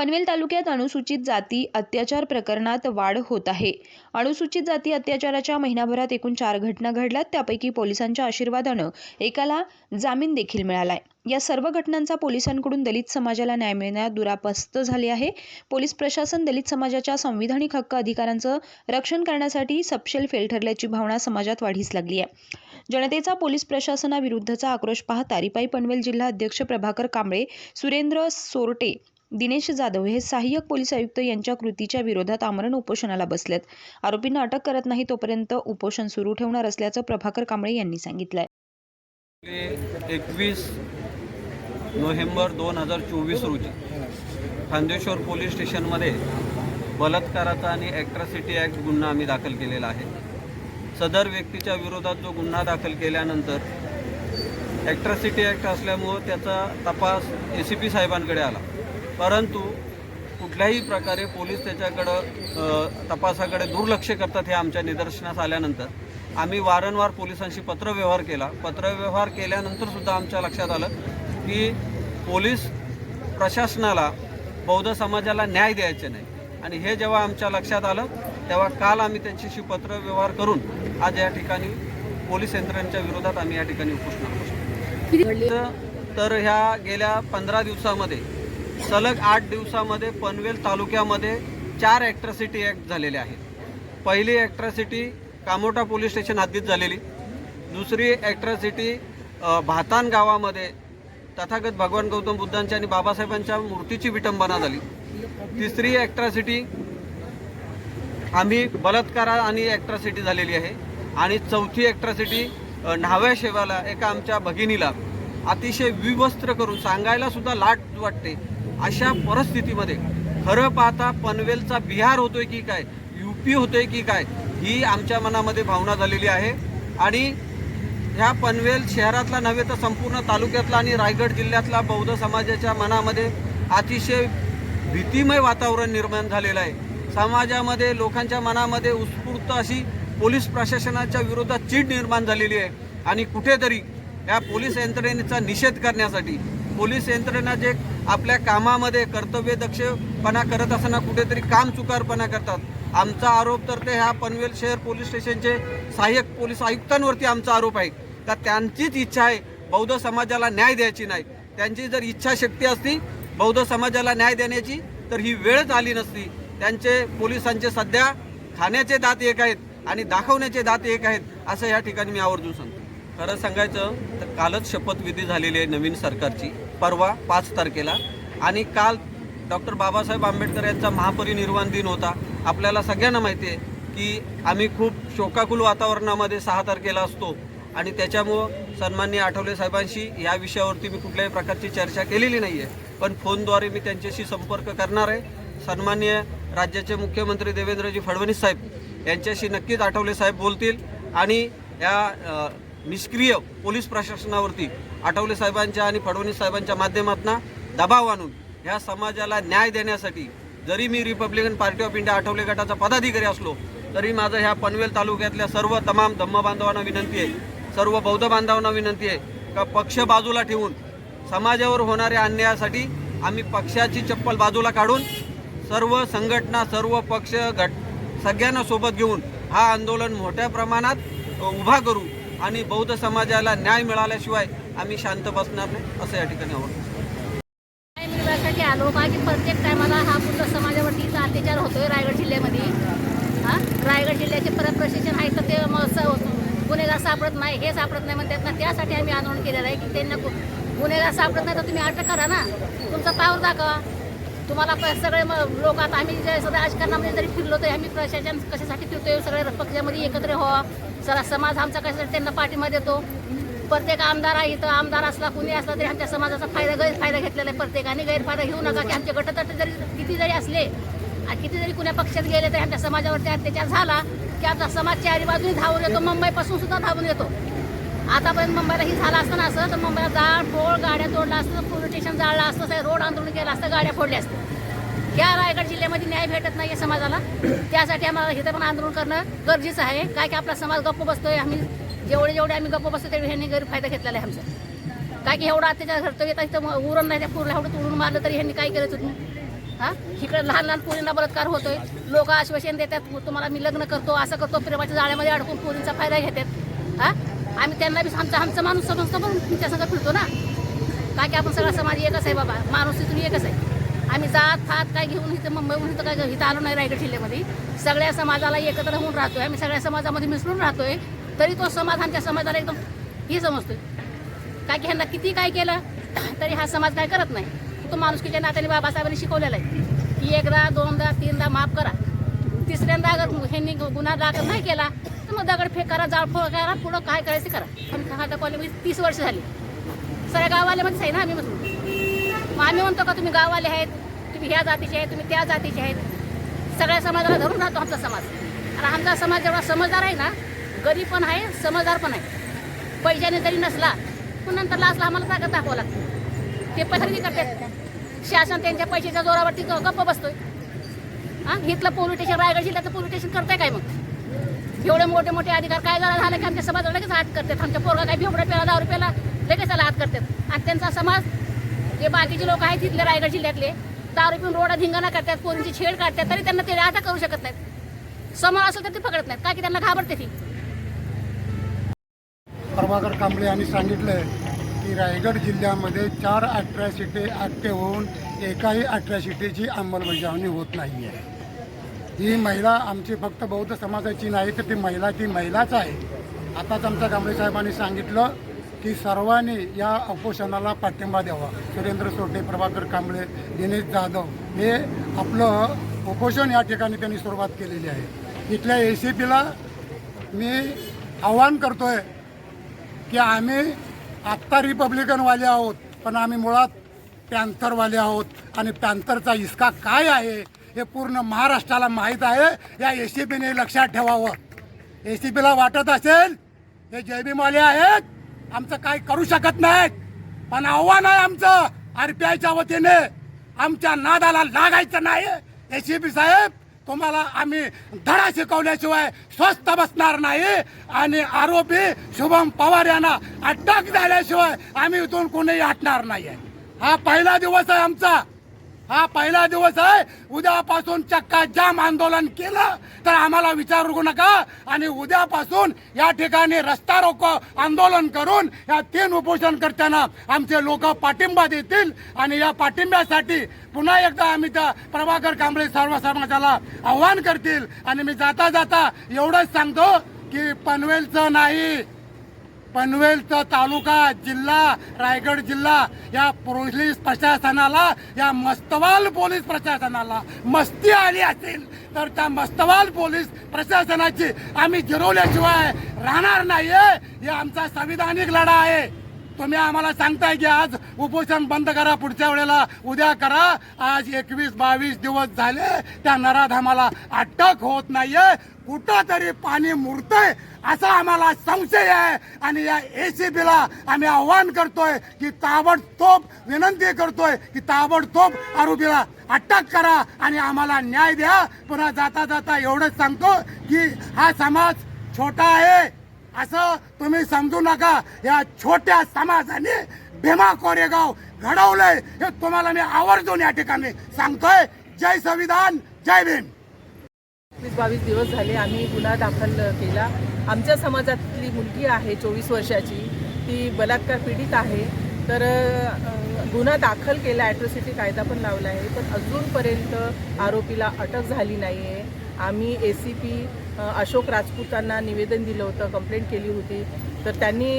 Panvel तालुक्यात अनुसूचित जाती अत्याचार प्रकरणात वाढ होत आहे. अनुसूचित जाती अत्याचाराच्या महिनाभरात एकूण चार घटना घडल्यात. त्यापैकी पोलिसांच्या आशीर्वादानं एकाला जामीन देखील मिळालाय. या सर्व घटनांचा पोलिसांकडून दलित समाजाला न्याय मिळण्यात दुरापस्त झाले आहे. पोलीस प्रशासन दलित समाजाच्या संविधानिक हक्क अधिकारांचं रक्षण करण्यासाठी सपशेल फेल ठरल्याची भावना समाजात वाढीस लागली आहे. जनतेचा पोलीस प्रशासनाविरुद्धचा आक्रोश पाहता रिपाई पनवेल जिल्हा अध्यक्ष प्रभाकर कांबळे सुरेंद्र सोरटे दिनेश जाधव हे सहाय्यक पोलीस आयुक्त यांच्या कृतीच्या विरोधात आमरण उपोषणाला बसलेत. आरोपींना अटक करत नाही तोपर्यंत उपोषण सुरू ठेवणार असल्याचं प्रभाकर कांबळे यांनी सांगितलंय. एकवीस नोव्हेंबर दोन हजार चोवीस रोजी खांदेश्वर पोलीस स्टेशनमध्ये बलात्काराचा आणि ॲट्रॉसिटी ॲक्ट गुन्हा आम्ही दाखल केलेला आहे. सदर व्यक्तीच्या विरोधात जो गुन्हा दाखल केल्यानंतर ॲट्रॉसिटी ॲक्ट असल्यामुळं त्याचा तपास ए सी पी साहेबांकडे आला. परंतु कुठल्याही प्रकारे पोलीस त्याच्याकडं तपासाकडे दुर्लक्ष करतात हे आमच्या निदर्शनास आल्यानंतर. आम्ही वारंवार पोलिसांशी पत्रव्यवहार केला. पत्रव्यवहार केल्यानंतरसुद्धा आमच्या लक्षात आलं की पोलीस प्रशासनाला बौद्ध समाजाला न्याय द्यायचे नाही. आणि हे जेव्हा आमच्या लक्षात आलं तेव्हा काल आम्ही त्यांच्याशी पत्रव्यवहार करून आज या ठिकाणी पोलीस यंत्रणेच्या विरोधात आम्ही या ठिकाणी उपोषणाला तर ह्या गेल्या पंधरा दिवसामध्ये सलग आठ दिवसामध्ये पनवेल तालुक्यामध्ये चार ॲट्रॉसिटी ॲक्ट झालेले आहेत. पहिली ॲट्रॉसिटी कामोटा पोलीस स्टेशन हद्दीत झालेली. दुसरी ॲट्रॉसिटी भातान गावामध्ये तथागत भगवान गौतम बुद्धांच्या आणि बाबासाहेबांच्या मूर्तीची विटंबना झाली. तिसरी ॲट्रॉसिटी आम्ही बलात्कारा आणि ॲट्रॉसिटी झालेली आहे. आणि चौथी ॲट्रॉसिटी न्हाव्या शेवाला एका आमच्या भगिनीला अतिशय विवस्त्र करून सांगायला सुद्धा लाट वाटते. अशा परिस्थितीमध्ये खरं पाहता पनवेलचा बिहार होतोय की काय यू पी होतोय की काय ही आमच्या मनामध्ये भावना झालेली आहे. आणि ह्या पनवेल शहरातला नव्हे तर संपूर्ण तालुक्यातला आणि रायगड जिल्ह्यातला बौद्ध समाजाच्या मनामध्ये अतिशय भीतिमय वातावरण निर्माण झालेलं आहे. समाजामध्ये लोकांच्या मनामध्ये उत्स्फूर्त अशी पोलीस प्रशासनाच्या विरोधात चीड निर्माण झालेली आहे. आणि कुठेतरी या पोलीस यंत्रणेचा निषेध करण्यासाठी पोलीस यंत्रणा जे आपल्या कामामध्ये कर्तव्यदक्षपणा करत असताना कुठेतरी काम चुकारपणा करतात. आमचा आरोप तर ते ह्या पनवेल शहर पोलीस स्टेशनचे सहाय्यक पोलीस आयुक्तांवरती आमचा आरोप आहे. का त्यांचीच इच्छा आहे बौद्ध समाजाला न्याय द्यायची नाही. त्यांची जर इच्छाशक्ती असती बौद्ध समाजाला न्याय देण्याची तर ही वेळच आली नसती. त्यांचे पोलिसांचे सध्या खाण्याचे दात एक आहेत आणि दाखवण्याचे दात एक आहेत असं या ठिकाणी मी आवर्जून सांगतो. खरं सांगायचं तर कालच शपथविधी झालेली आहे नवीन सरकारची. परवा पाच तारखेला. आणि काल डॉक्टर बाबासाहेब आंबेडकर यांचा महापरिनिर्वाण दिन होता. आपल्याला सगळ्यांना माहिती आहे की आम्ही खूप शोकाकुल वातावरणामध्ये सहा तारखेला असतो. आणि त्याच्यामुळं सन्माननीय आठवले साहेबांशी या विषयावरती मी कुठल्याही प्रकारची चर्चा केलेली नाही आहे पण फोनद्वारे मी त्यांच्याशी संपर्क करणार आहे. सन्माननीय राज्याचे मुख्यमंत्री देवेंद्रजी फडणवीस साहेब यांच्याशी नक्कीच आठवले साहेब बोलतील. आणि या निष्क्रिय पोलीस प्रशासनावरती आठवले साहेबांच्या आणि फडणवीस साहेबांच्या माध्यमातून दबाव आणून ह्या समाजाला न्याय देण्यासाठी जरी मी Republican Party of India Athawale गटाचा पदाधिकारी असलो तरी माझं ह्या पनवेल तालुक्यातल्या सर्व तमाम धम्म बांधवांना विनंती आहे सर्व बौद्ध बांधवांना विनंती आहे का पक्ष बाजूला ठेवून समाजावर होणाऱ्या अन्यायासाठी आम्ही पक्षाची चप्पल बाजूला काढून सर्व संघटना सर्व पक्ष गट सगळ्यांना सोबत घेऊन हा आंदोलन मोठ्या प्रमाणात उभा करू. आणि बौद्ध समाजाला न्याय मिळाल्याशिवाय आम्ही शांत बसणार नाही असं या ठिकाणी आवडतं न्याय मिळवायसाठी आलो का? की प्रत्येक टायमाला हा पूर्ण समाजावरतीचा अत्याचार होतोय रायगड जिल्ह्यामध्ये. हां? रायगड जिल्ह्याचे परत प्रशिक्षण आहे तर ते मग गुन्हेगार सापडत नाही हे सापडत नाही म्हणतात ना त्यासाठी आम्ही आंदोलन केलेलं आहे की त्यांना गुन्हेगार सापडत नाही तर तुम्ही अटक करा ना. तुमचा पावर दाखवा. तुम्हाला प- सगळे लोक आता आम्ही जे सगळ्या राजकारणामध्ये जरी फिरलो तर आम्ही प्रशासन कशासाठी फिरतोय? सगळे पक्षामध्ये एकत्र व्हावा. सरा समाज आमचा कसं त्यांना पाठिंबा देतो. प्रत्येक आमदार आहे इथं आमदार असला कुणी असला तरी आमच्या समाजाचा फायदा गैरफायदा घेतलेला आहे. प्रत्येकाने गैरफायदा घेऊ नका की आमचे गटतट जरी किती जरी असले आणि किती जरी कुण्या पक्षात गेले तरी आमच्या समाजावरती अत्याचार झाला की आमचा समाज चारी बाजूने धावून येतो मुंबईपासून सुद्धा धावून येतो. आतापर्यंत मुंबईला ही झालं असतं ना असं तर मुंबईला जाळ टोळ गाड्या तोडला असतं पोलीस स्टेशन जाळलं असतं रोड आंदोलन केलं असतं गाड्या फोडल्या असतं या रायगड जिल्ह्यामध्ये न्याय भेटत नाही समाजाला. त्यासाठी आम्हाला इथं पण आंदोलन करणं गरजेचं आहे. काय की आपला समाज गप्प बसतोय आम्ही जेवढे जेवढे आम्ही गप्प बसतो तेवढे ह्यांनी गैरफायदा घेतलेला आहे आमचा. काय की एवढा अत्याचार घडतो येतात इथं मग उरण नाही त्या पूर्ण एवढं तोडून मारलं तरी ह्यांनी काय केलं तुम्ही? हां? इकडे लहान लहान पोरींना बलात्कार होतोय. लोक आश्वासन देतात तुम्हाला मी लग्न करतो असं करतो प्रेमाच्या जाळ्यामध्ये अडकून पोरींचा फायदा घेतात. हां? आम्ही त्यांना बी आमचा आमचा माणूस समजतो पण तुमच्या संग फिरतो ना. काय की आपण सगळा समाज एकच आहे बाबा. माणूस तिथून एकच आहे. आम्ही जात फात काय घेऊन इथं मुंबईहून इथं काय इथं आलो नाही रायगड जिल्ह्यामध्ये. सगळ्या समाजाला एकत्र होऊन राहतोय. आम्ही सगळ्या समाजामध्ये मिसळून राहतोय. तरी तो समाज आमच्या समाजाला एकदम हे समजतोय. काय की ह्यांना किती काय केलं तरी हा समाज काय करत नाही. तो माणुसकीच्या नात्याने बाबासाहेबांनी शिकवलेला आहे की एकदा दोनदा तीनदा माफ करा. तिसऱ्यांदा अगर ह्यांनी गुन्हा दाखल नाही केला तर मग दगडफेक करा जाळफोळ करा पुढं काय करायचं करा. पण खाता कॉलेजमध्ये तीस वर्ष झाली. सगळ्या गाववाल्यामध्येच आहे ना आम्ही म्हणतो मग आम्ही म्हणतो का तुम्ही गाववाले आहेत? तुम्ही ह्या जातीचे आहेत तुम्ही त्या जातीचे आहेत. सगळ्या समाजाला धरून राहतो आमचा समाज. आणि आमचा समाज जेवढा समजदार आहे ना गरीब पण आहे समजदार पण आहे. पैशाने जरी नसला पण नंतर लास्टला आम्हाला ताकद दाखवावं लागतं. ते पण खरेदी करतात. शासन त्यांच्या पैशाच्या जोरावरती गप्प बसतोय. हां? इथलं पोलीस स्टेशन रायगड जिल्ह्याचं पोलीस स्टेशन करताय काय मग? एवढे मोठे मोठे अधिकार काय झालं? झालं की आमच्या समाजाला लगेच हात करतात. आमच्या पोरगा काय भेवडा पेला दहा रुपयाला लगेच त्याला हात करतात. आणि त्यांचा समाज जे बाकीचे लोक आहेत तिथले रायगड जिल्ह्यातले दारू पिऊन रोडा धिंगाणा करतात पोरींची छेड काढतात तरी त्यांना ते आता करू शकत नाहीत. समोर असेल तर ते पकडत नाहीत का की त्यांना घाबरते ती. प्रभाकर कांबळे यांनी सांगितलं की रायगड जिल्ह्यामध्ये चार अट्रॅसिटी ॲक्टिव्ह होऊन एकाही अट्रॅसिटीची अंमलबजावणी होत नाही आहे ही महिला आमची फक्त बौद्ध समाजाची नाही तर ती महिला ती महिलाच आहे. आताच आमच्या कांबळे साहेबांनी सांगितलं की सर्वांनी या उपोषणाला पाठिंबा द्यावा. सुरेंद्र सोटे प्रभाकर कांबळे दिनेश जाधव हे आपलं उपोषण या ठिकाणी त्यांनी सुरुवात केलेली आहे. इथल्या ए सी पीला मी आव्हान करतोय की आम्ही आत्ता रिपब्लिकनवाले आहोत पण आम्ही मुळात पॅन्थरवाले आहोत आणि पॅन्थरचा इसका काय आहे हे पूर्ण महाराष्ट्राला माहीत आहे. या ए सी पीने लक्षात ठेवावं. ए सी पीला वाटत असेल हे जयभीमवाले आहेत. आमचं काय करू शकत नाहीत पण आव्हान आहे आमचं. आरपीआयच्या वतीने आमच्या नादाला लागायचं नाही. ए सी साहेब तुम्हाला आम्ही धडा शिकवल्याशिवाय स्वस्त बसणार नाही. आणि आरोपी शुभम पवार यांना अटक झाल्याशिवाय आम्ही इथून कोणीही हटणार नाही हा पहिला दिवस आहे आमचा. हा पहिला दिवस आहे. उद्यापासून चक्का जाम आंदोलन केलं तर आम्हाला विचारू नका. आणि उद्यापासून या ठिकाणी रस्ता रोको आंदोलन करून या तीन उपोषणकर्त्यांना आमचे लोक पाठिंबा देतील. आणि या पाठिंब्यासाठी पुन्हा एकदा आम्ही त्या प्रभाकर कांबळे सर्व समाजाला आव्हान करतील. आणि मी जाता जाता एवढंच सांगतो की पनवेलचं नाही. पनवेलचा तालुका जिल्हा रायगड जिल्हा या पोलीस प्रशासनाला या मस्तवाल पोलीस प्रशासनाला मस्ती आली असेल तर त्या मस्तवाल पोलीस प्रशासनाची आम्ही जिरवल्याशिवाय राहणार नाहीये. हे आमचा संविधानिक लढा आहे. तुम्ही आम्हाला सांगताय की आज उपोषण बंद करा पुढच्या वेळेला. उद्या करा. आज एकवीस बावीस दिवस झाले. त्या नराधामाला अटक होत नाहीये. कुठं तरी पाणी मुरतंय असा आम्हाला संशय आहे. आणि या एसीबीला आम्ही आव्हान करतोय की ताबडतोब विनंती करतोय की ताबडतोब आरोपीला अटक करा आणि आम्हाला न्याय द्या. पुन्हा जाता जाता एवढंच सांगतो की हा समाज छोटा आहे. असं तुम्ही समजू नका. या छोट्या समाजाने भीमा कोरेगाव घडवलंय. हे तुम्हाला मी आवर्जून या ठिकाणी सांगतोय. जय संविधान जय भीम. वीस बावीस दिवस झाले आम्ही गुन्हा दाखल केला. आमच्या समाजातली मुलगी आहे चोवीस वर्षाची. ती बलात्कार पीडित आहे. तर गुन्हा दाखल केला ॲट्रॉसिटी कायदा पण लावला आहे. पण अजूनपर्यंत आरोपीला अटक झाली नाही आहे आम्ही ए सी पी अशोक राजपूतांना निवेदन दिलं होतं कंप्लेंट केली होती. तर त्यांनी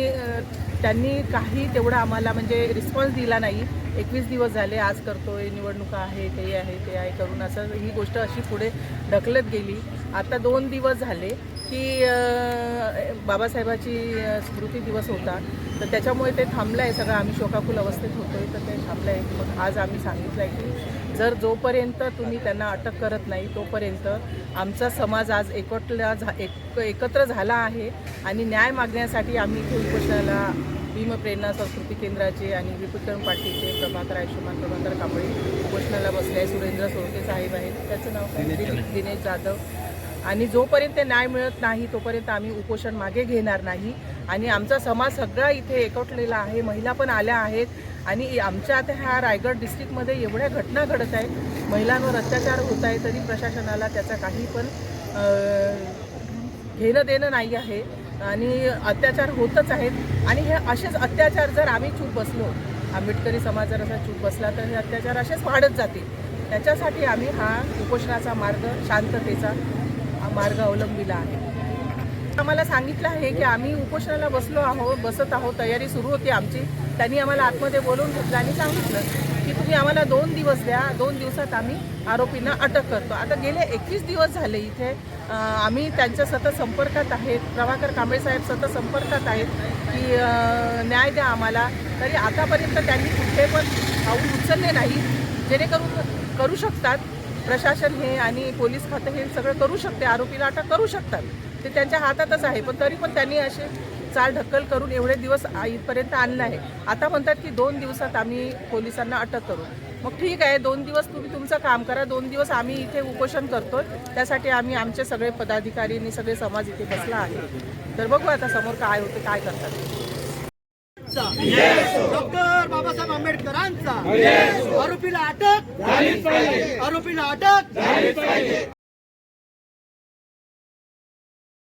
त्यांनी काही तेवढा आम्हाला म्हणजे रिस्पॉन्स दिला नाही. एकवीस दिवस झाले आज करतोय निवडणुका आहे ते आहे ते आहे करून असं ही गोष्ट अशी पुढे ढकलत गेली. आता दोन दिवस झाले की बाबासाहेबाची स्मृती दिवस होता. तर त्याच्यामुळे ते थांबलं आहे सगळं. आम्ही शोकाकुल अवस्थेत होतोय तर ते थांबलं आहे मग आज आम्ही सांगितलं आहे की जर जोपर्यंत तुम्ही त्यांना अटक करत नाही तोपर्यंत आमचा समाज आज एकवटला झा एक एकत्र झाला आहे आणि न्याय मागण्यासाठी आम्ही इथे उपोषणाला भीमप्रेरणा संस्कृती केंद्राचे आणि विपुतरण पाटीलचे प्रभाकर आयुष्यमान प्रभाकर कांबळे उपोषणाला बसले आहे सुरेंद्र सोळके साहेब आहेत. त्याचं नाव दिनेश जाधव. आणि जोपर्यंत न्याय मिळत नाही तोपर्यंत आम्ही उपोषण मागे घेणार नाही. आणि आमचा समाज सगळा इथे एकवटलेला आहे महिला पण आल्या आहेत. आणि आमच्या आता ह्या रायगड डिस्ट्रिक्टमध्ये एवढ्या घटना घडत आहेत महिलांवर अत्याचार होत आहे तरी प्रशासनाला त्याचा काही पण घेणं देणं नाही आहे. आणि अत्याचार होतच आहेत. आणि हे असेच अत्याचार जर आम्ही चूप बसलो आंबेडकरी समाज जर असा चूप बसला तर हे अत्याचार असेच वाढत जाते त्याच्यासाठी आम्ही हा उपोषणाचा मार्ग शांततेचा मार्ग अवलंबिला आहे. आम्हाला सांगितलं आहे की आम्ही उपोषणाला बसलो आहोत बसत आहोत तयारी सुरू होती आमची. त्यांनी आम्हाला आतमध्ये बोलवून घेतलं आणि सांगितलं की तुम्ही आम्हाला दोन दिवस द्या दोन दिवसात आम्ही आरोपींना अटक करतो. आता गेले एकवीस दिवस झाले इथे. आम्ही त्यांच्या सतत संपर्कात आहेत. प्रभाकर कांबळे साहेब सतत संपर्कात आहेत की न्याय द्या आम्हाला. तरी आतापर्यंत त्यांनी कुठे पण पाऊल उचलले नाही. जेणेकरून करू शकतात. प्रशासन हे आणि पोलीस खातं हे सगळं करू शकते आरोपीला अटक करू शकतात. ते त्यांच्या हातातच आहे पण तरी पण त्यांनी असे चाल ढक्कल करून एवढे दिवस इथपर्यंत आणलं आहे. आता म्हणतात की दोन दिवसात आम्ही पोलिसांना अटक करू. मग ठीक आहे दोन दिवस तुम्ही तुमचं काम करा दोन दिवस आम्ही इथे उपोषण करतो त्यासाठी आम्ही आमचे सगळे पदाधिकारी आणि सगळे समाज इथे बसला आहे. तर बघू आता समोर काय होते काय करतात. डॉक्टर बाबासाहेब आंबेडकरांचा. आरोपीला अटक. आरोपीला अटक.